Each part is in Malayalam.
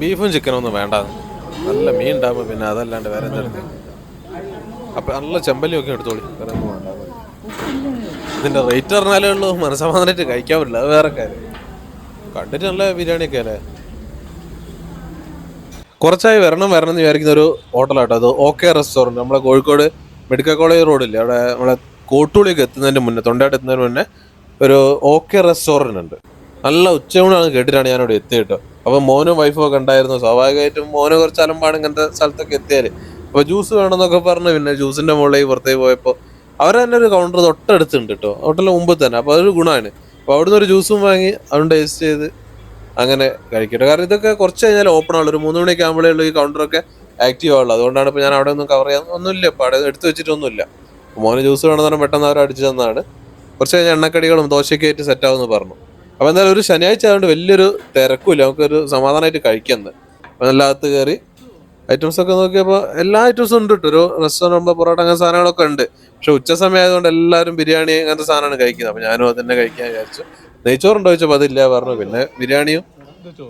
ബീഫും ചിക്കനും ഒന്നും വേണ്ട. നല്ല മീൻ ഉണ്ടാകുമ്പോൾ പിന്നെ അതല്ലാണ്ട് വേറെ എന്തെടുക്കും അപ്പം നല്ല ചെമ്പല്ലിയും ഒക്കെ എടുത്തോളി. വേറെ ഒന്നും വേണ്ട. ഇതിന്റെ റേറ്റ് പറഞ്ഞാലേ ഉള്ളൂ. മനസ്സമാധാനമായിട്ട് കഴിക്കാൻ പറ്റില്ല. അത് വേറെ കാര്യം. കണ്ടിട്ട് നല്ല ബിരിയാണിയൊക്കെ അല്ലേ? കുറച്ചായി വരണം വരണം എന്ന് വിചാരിക്കുന്ന ഒരു ഹോട്ടലാട്ടോ അത്. ഓക്കെ റെസ്റ്റോറന്റ് നമ്മളെ കോഴിക്കോട് മെഡിക്കൽ കോളേജ് റോഡില്ലേ? അവിടെ നമ്മളെ കോട്ടൂളിയൊക്കെ എത്തുന്നതിന് മുന്നേ തൊണ്ടയായിട്ട് എത്തുന്നതിന് മുന്നേ ഒരു ഓക്കെ റെസ്റ്റോറന്റ് ഉണ്ട്. നല്ല ഉച്ചയൂണാണ് കേട്ടിട്ടാണ് ഞാനിവിടെ എത്തിയിട്ടോ അപ്പോൾ മോനും വൈഫും ഒക്കെ ഉണ്ടായിരുന്നു. സ്വാഭാവികമായിട്ടും മോന് കുറച്ച് അലമ്പാണ് ഇങ്ങനത്തെ സ്ഥലത്തൊക്കെ എത്തിയാൽ അപ്പോൾ ജ്യൂസ് വേണമെന്നൊക്കെ പറഞ്ഞു. പിന്നെ ജ്യൂസിന്റെ മുകളിലേക്ക് പുറത്തേക്ക് പോയപ്പോൾ അവർ തന്നെ ഒരു കൗണ്ടർ തൊട്ടടുത്തുണ്ട് കേട്ടോ ഹോട്ടലിന് മുമ്പ് തന്നെ. അപ്പോൾ അതൊരു ഗുണമാണ് അപ്പോൾ അവിടുന്ന് ഒരു ജ്യൂസും വാങ്ങി അതുകൊണ്ട് ടേസ്റ്റ് ചെയ്ത് അങ്ങനെ കഴിക്കട്ടെ. കാരണം ഇതൊക്കെ കുറച്ച് കഴിഞ്ഞാൽ ഓപ്പൺ ആവുള്ളൂ. ഒരു മൂന്ന് മണിയൊക്കെ ആകുമ്പോഴേ ഈ കൗണ്ടറൊക്കെ ആക്റ്റീവ് ആവുള്ളൂ. അതുകൊണ്ടാണ് ഇപ്പോൾ ഞാൻ അവിടെ ഒന്നും കവർ ചെയ്യാൻ ഒന്നുമില്ല. ഇപ്പോൾ അവിടെ എടുത്തു വെച്ചിട്ടൊന്നുമില്ല. മോന് ജ്യൂസ് വേണമെന്ന് പറഞ്ഞാൽ പെട്ടെന്ന് അവർ അടിച്ചു തന്നാണ്. കുറച്ച് കഴിഞ്ഞാൽ എണ്ണക്കടികളും ദോശയൊക്കെ ആയിട്ട് സെറ്റ് ആവുമെന്ന് പറഞ്ഞു. അപ്പോൾ എന്തായാലും ഒരു ശനിയാഴ്ച ആയതുകൊണ്ട് വലിയൊരു തിരക്കുമില്ല. നമുക്കൊരു സമാധാനമായിട്ട് കഴിക്കുന്നത് അപ്പോൾ നല്ല കയറി ഐറ്റംസ് ഒക്കെ നോക്കിയപ്പോൾ എല്ലാ ഐറ്റംസും ഉണ്ട് കേട്ടോ ഒരു റെസ്റ്റോറന്റ് പൊറോട്ട അങ്ങനെ സാധനങ്ങളൊക്കെ ഉണ്ട്. പക്ഷെ ഉച്ച സമയമായതുകൊണ്ട് എല്ലാവരും ബിരിയാണി അങ്ങനത്തെ സാധനമാണ് കഴിക്കുന്നത്. അപ്പോൾ ഞാനും അതന്നെ തന്നെ കഴിക്കാൻ വിചാരിച്ചു. നെയ്ച്ചോറുണ്ടോ ചോദിച്ചപ്പോൾ അതില്ല പറഞ്ഞു. പിന്നെ ബിരിയാണിയും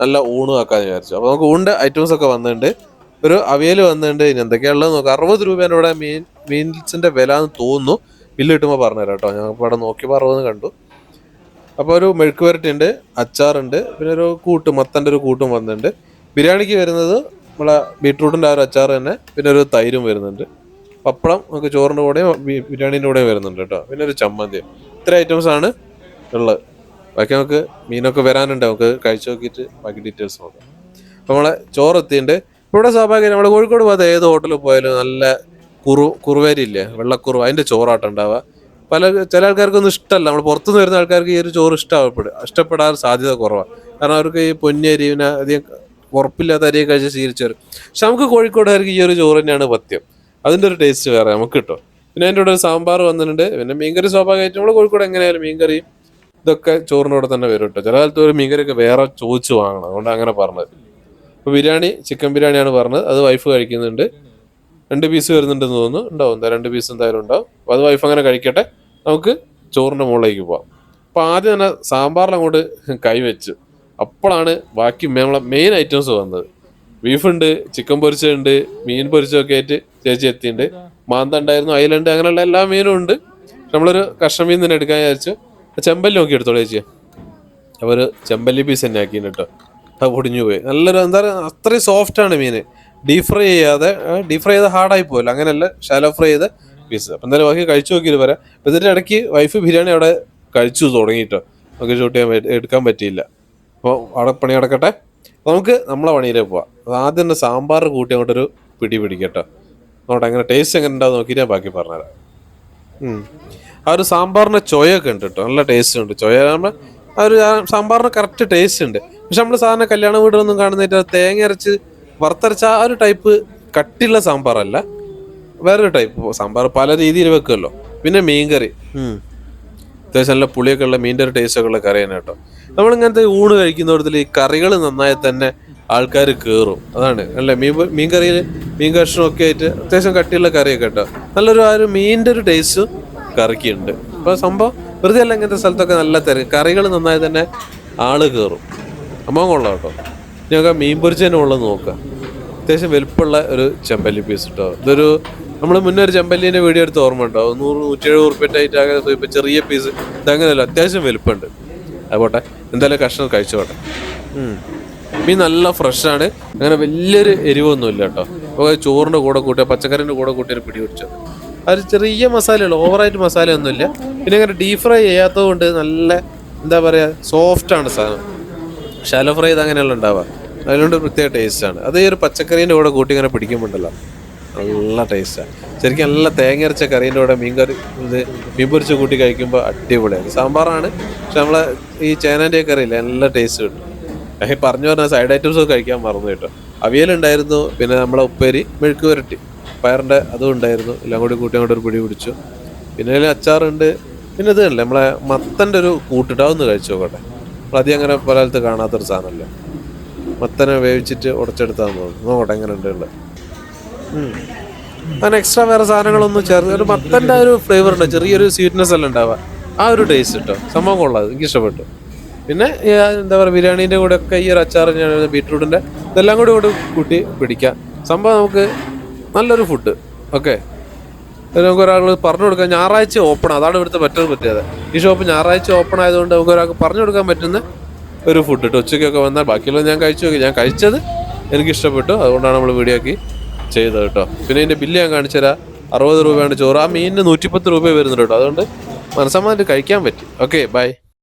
നല്ല ഊണും ആക്കാന്ന് വിചാരിച്ചു. അപ്പോൾ നമുക്ക് ഊണിന്റെ ഐറ്റംസ് ഒക്കെ വന്നിട്ടുണ്ട്. ഒരു അവിയൽ വന്നിട്ടുണ്ട്. ഇനി എന്തൊക്കെയാണുള്ളത് നോക്കാം. അറുപത് രൂപയാണ് ഇവിടെ മീൻ മീൻസിന്റെ വില എന്ന് തോന്നുന്നു. ബില്ല് കിട്ടുമ്പോൾ പറഞ്ഞുതരാം കേട്ടോ ഞങ്ങൾ ഇവിടെ നോക്കിയപ്പോൾ അറുപത് കണ്ടു. അപ്പോൾ ഒരു മെഴുക്ക് വരട്ടി ഉണ്ട് അച്ചാറുണ്ട് പിന്നെ ഒരു കൂട്ട് മത്തന്റെ ഒരു കൂട്ടും വന്നിട്ടുണ്ട്. ബിരിയാണിക്ക് വരുന്നത് നമ്മളെ ബീട്രൂട്ടിന്റെ ആ ഒരു അച്ചാർ തന്നെ പിന്നെ ഒരു തൈരും വരുന്നുണ്ട്. പപ്പടം നമുക്ക് ചോറിന്റെ കൂടെയും ബിരിയാണിന്റെ കൂടെയും വരുന്നുണ്ട് കേട്ടോ. പിന്നെ ഒരു ചമ്മന്തി. ഇത്ര ഐറ്റംസ് ആണ് ഉള്ളത്. ബാക്കി നമുക്ക് മീനൊക്കെ വരാനുണ്ട്. നമുക്ക് കഴിച്ചു നോക്കിയിട്ട് ബാക്കി ഡീറ്റെയിൽസ് നോക്കാം. അപ്പോൾ നമ്മളെ ചോറ് എത്തിയിട്ടുണ്ട്. ഇവിടെ സ്വാഭാവികം നമ്മൾ കോഴിക്കോട് പോകാതെ ഏത് ഹോട്ടലിൽ പോയാലും നല്ല കുറു കുറുവേരി ഇല്ലേ വെള്ളക്കുറു അതിന്റെ ചോറാട്ടം ഉണ്ടാവുക. പല ചില ആൾക്കാർക്കൊന്നും ഇഷ്ടമല്ല നമ്മൾ പുറത്തുനിന്ന് വരുന്ന ആൾക്കാർക്ക് ഈ ഒരു ചോറ് ഇഷ്ടപ്പെടും ഇഷ്ടപ്പെടാൻ സാധ്യത കുറവാണ് കാരണം അവർക്ക് ഈ പൊന്നരി പിന്നെ അധികം ഉറപ്പില്ലാത്ത അരിയൊക്കെ കഴിച്ച് ശീലിച്ചവർ പക്ഷെ നമുക്ക് കോഴിക്കോടുകാർക്ക് ഈ ഒരു ചോറ് തന്നെയാണ് പത്യം അതിന്റെ ഒരു ടേസ്റ്റ് വേറെ നമുക്ക് കിട്ടും. പിന്നെ അതിന്റെ കൂടെ ഒരു സാമ്പാർ വന്നിട്ടുണ്ട്. പിന്നെ മീൻകറി സ്വാഭാവികമായിട്ട് നമ്മൾ കോഴിക്കോട് എങ്ങനെയായാലും മീൻകറിയും ഇതൊക്കെ ചോറിന്റെ കൂടെ തന്നെ വരും കേട്ടോ. ചില കാലത്ത് ഒരു മീൻകറിയൊക്കെ വേറെ ചോദിച്ചു വാങ്ങണം. അതുകൊണ്ട് അങ്ങനെ പറഞ്ഞത്. ഇപ്പോൾ ബിരിയാണി ചിക്കൻ ബിരിയാണിയാണ് പറഞ്ഞത്. അത് വൈഫ് കഴിക്കുന്നുണ്ട്. രണ്ട് പീസ് വരുന്നുണ്ടെന്ന് തോന്നുന്നു. ഉണ്ടാവും. എന്താ രണ്ട് പീസ് എന്തായാലും ഉണ്ടാവും. അത് വൈഫ് അങ്ങനെ കഴിക്കട്ടെ. നമുക്ക് ചോറിന്റെ മുകളിലേക്ക് പോവാം. അപ്പോൾ ആദ്യം തന്നെ സാമ്പാറിൽ അങ്ങോട്ട് കൈവച്ചു അപ്പോഴാണ് ബാക്കി നമ്മളെ മെയിൻ ഐറ്റംസ് വന്നത്. ബീഫുണ്ട് ചിക്കൻ പൊരിച്ചുണ്ട് മീൻ പൊരിച്ചൊക്കെ ആയിട്ട് ചേച്ചി എത്തിയിട്ടുണ്ട്. മാന്ത ഉണ്ടായിരുന്നു അയിലുണ്ട് അങ്ങനെയുള്ള എല്ലാ മീനും ഉണ്ട്. നമ്മളൊരു കഷ്ണം മീൻ തന്നെ എടുക്കാൻ വിചാരിച്ചു. ചെമ്പല്ലി നോക്കി എടുത്തോളൂ ചേച്ചി ഒരു ചെമ്പല്ലി പീസ് തന്നെ ആക്കിയിട്ട് കേട്ടോ. അത് പൊടിഞ്ഞു പോയി. നല്ലൊരു എന്താ പറയുക അത്രയും സോഫ്റ്റാണ് മീൻ ഡീപ് ഫ്രൈ ചെയ്യാതെ ഡീപ് ഫ്രൈ ചെയ്ത് ഹാർഡായി പോകില്ല അങ്ങനെയല്ല ഷാലോ ഫ്രൈ ചെയ്ത് പീസ് അപ്പം എന്തായാലും ബാക്കി കഴിച്ചു നോക്കിയിട്ട് വരാം. അപ്പം ഇതിന്റെ ഇടയ്ക്ക് വൈഫ് ബിരിയാണി അവിടെ കഴിച്ചു തുടങ്ങിയിട്ടോ. നമുക്ക് ഷൂട്ട് ചെയ്യാൻ എടുക്കാൻ പറ്റിയില്ല. അപ്പോൾ അവിടെ പണി കിടക്കട്ടെ നമുക്ക് നമ്മളെ പണിയിലേക്ക് പോവാം. ആദ്യം തന്നെ സാമ്പാർ കൂട്ടി അങ്ങോട്ടൊരു പിടി പിടിക്കട്ടോ. നോട്ടെ എങ്ങനെ ടേസ്റ്റ് എങ്ങനെ ഉണ്ടാവും നോക്കിയിട്ട് ഞാൻ ബാക്കി പറഞ്ഞുതരാം. ആ ഒരു സാമ്പാറിന് ചൊയൊക്കെ ഉണ്ട് കേട്ടോ. നല്ല ടേസ്റ്റ് ഉണ്ട്. ചൊയ ആ ഒരു സാമ്പാറിന് കറക്റ്റ് ടേസ്റ്റ് ഉണ്ട്. പക്ഷെ നമ്മൾ സാധാരണ കല്യാണ വീടുകളൊന്നും കാണുന്നിട്ട് തേങ്ങ അരച്ച് വറുത്തരച്ച ആ ഒരു ടൈപ്പ് കട്ടിയുള്ള സാമ്പാറല്ല. വേറൊരു ടൈപ്പ് സാമ്പാർ പല രീതിയിൽ വെക്കുമല്ലോ പിന്നെ മീൻകറി. അത്യാവശ്യം നല്ല പുളിയൊക്കെ ഉള്ള മീന്റെ ഒരു ടേസ്റ്റ് ഒക്കെ ഉള്ള കറിയാണ് കേട്ടോ. നമ്മളിങ്ങനത്തെ ഊണ് കഴിക്കുന്നിടത്തിൽ ഈ കറികൾ നന്നായി തന്നെ ആൾക്കാർ കയറും അതാണ്. അല്ലേ? മീൻ മീൻ കറിയിൽ മീൻ കഷ്ണമൊക്കെ ആയിട്ട് അത്യാവശ്യം കട്ടിയുള്ള കറിയൊക്കെ കേട്ടോ. നല്ലൊരു ആ ഒരു മീന്റെ ഒരു ടേസ്റ്റും കറിക്കുണ്ട്. അപ്പോൾ സംഭവം വെറുതെ അല്ല ഇങ്ങനത്തെ സ്ഥലത്തൊക്കെ നല്ല തിരക്ക് കറികൾ നന്നായി തന്നെ ആൾ കയറും അമ്മ കൊള്ളാം കേട്ടോ. ഞങ്ങൾക്ക് മീൻ പൊരിച്ചതിന് ഉള്ളത് നോക്കാം അത്യാവശ്യം വലുപ്പമുള്ള ഒരു ചെമ്പല്ലി പീസ് കേട്ടോ ഇതൊരു നമ്മൾ മുന്നേ ഒരു ചെമ്പല്ലീന്റെ വീഡിയോ എടുത്ത് ഓർമ്മ ഉണ്ടോ? നൂറ് നൂറ്റി എഴുപത് ഉറുപ്പ്യറ്റായിട്ട് അങ്ങനെ ഇപ്പോൾ ചെറിയ പീസ് ഇതങ്ങനെയല്ല അത്യാവശ്യം വലുപ്പമുണ്ട്. അതുപോട്ടെ എന്തായാലും കഷ്ണം കഴിച്ചോട്ടെ. മീൻ നല്ല ഫ്രഷാണ് അങ്ങനെ വലിയൊരു എരിവൊന്നുമില്ല കേട്ടോ. അപ്പോൾ ചോറിന്റെ കൂടെ കൂട്ടിയ പച്ചക്കറിന്റെ കൂടെ കൂട്ടിയൊരു പിടി പിടിച്ചത്. അത് ചെറിയ മസാലയുള്ളൂ ഓവറായിട്ട് മസാലയൊന്നുമില്ല. പിന്നെ അങ്ങനെ ഡീപ് ഫ്രൈ ചെയ്യാത്തത് കൊണ്ട് നല്ല എന്താ പറയുക സോഫ്റ്റാണ് സാധനം. ഷാലോ ഫ്രൈ ഇത് അങ്ങനെയുള്ള ഉണ്ടാവുക അതിലുണ്ട് പ്രത്യേക ടേസ്റ്റാണ് അത് ഈ ഒരു പച്ചക്കറീന്റെ കൂടെ കൂട്ടി ഇങ്ങനെ പിടിക്കുമ്പോണ്ടല്ലോ. നല്ല ടേസ്റ്റാണ് ശരിക്കും നല്ല തേങ്ങ അരച്ച കറീന്റെ കൂടെ മീൻ കറി ഇത് മീൻ പൊരിച്ച് കൂട്ടി കഴിക്കുമ്പോൾ അടിപൊളിയാണ് സാമ്പാറാണ് പക്ഷെ നമ്മളെ ഈ ചേനന്റെ കറി നല്ല ടേസ്റ്റ് കിട്ടും. ഞാൻ പറഞ്ഞു പറഞ്ഞ സൈഡ് ഐറ്റംസ് ഒക്കെ കഴിക്കാൻ മറന്നു കേട്ടോ. അവിയലുണ്ടായിരുന്നു പിന്നെ നമ്മളെ ഉപ്പേരി മെഴുക്ക് പുരട്ടി പയറിന്റെ അതും ഉണ്ടായിരുന്നു എല്ലാം കൂടി കൂട്ടി അങ്ങോട്ട് ഒരു പിടി പിടിച്ചു. പിന്നെ അച്ചാറുണ്ട് പിന്നെ ഇത് നമ്മളെ മത്തന്റെ ഒരു കൂട്ടിട്ട് അതൊന്ന് കഴിച്ചു നോക്കട്ടെ. നമ്മളധികം അങ്ങനെ പല കാലത്ത് കാണാത്തൊരു സാധനമല്ലേ. മത്തനെ വേവിച്ചിട്ട് ഉടച്ചെടുത്താന്ന് തോന്നുന്നു. നോക്കട്ടെ എങ്ങനെ ഉണ്ട് ഉള്ളത് അങ്ങനെ എക്സ്ട്രാ വേറെ സാധനങ്ങളൊന്നും ചേർത്ത് ഒരു മത്തന്റെ ഒരു ഫ്ലേവർ ഉണ്ട്. ചെറിയൊരു സ്വീറ്റ്നെസ് എല്ലാം ഉണ്ടാവുക. ആ ഒരു ടേസ്റ്റ് കേട്ടോ സംഭവം കൊള്ളാം. എനിക്ക് ഇഷ്ടപ്പെട്ടു പിന്നെ എന്താ പറയുക ബിരിയാണീന്റെ കൂടെ ഒക്കെ ഈ ഒരു അച്ചാർ തന്നെയാണ് ബീട്രൂട്ടിന്റെ ഇതെല്ലാം കൂടി കൂടി കൂട്ടി പിടിക്കാം. സംഭവം നമുക്ക് നല്ലൊരു ഫുഡ് ഓക്കെ നമുക്ക് ഒരാൾ പറഞ്ഞു കൊടുക്കാൻ ഞായറാഴ്ച ഓപ്പൺ അതാണ് ഇവിടുത്തെ മറ്റൊരു പ്രത്യേകത. ഈ ഷോപ്പ് ഞായറാഴ്ച ഓപ്പൺ ആയതുകൊണ്ട് നമുക്ക് ഒരാൾക്ക് പറഞ്ഞു കൊടുക്കാൻ പറ്റുന്ന ഒരു ഫുഡ് കിട്ടും ഉച്ചയ്ക്കൊക്കെ വന്നാൽ ബാക്കിയുള്ളത് ഞാൻ കഴിച്ചു നോക്കി. ഞാൻ കഴിച്ചത് എനിക്ക് ഇഷ്ടപ്പെട്ടു. അതുകൊണ്ടാണ് നമ്മൾ വീഡിയോ ആക്കി ചെയ്തത് കേട്ടോ പിന്നെ ഇതിന്റെ ബില്ല് ഞാൻ കാണിച്ചു തരാം. അറുപത് രൂപയാണ് ചോറ്. ആ മീനിന് നൂറ്റിപ്പത്ത് രൂപ വരുന്നുണ്ട് കേട്ടോ അതുകൊണ്ട് മനസ്സമായിട്ട് കഴിക്കാൻ പറ്റി. Okay bye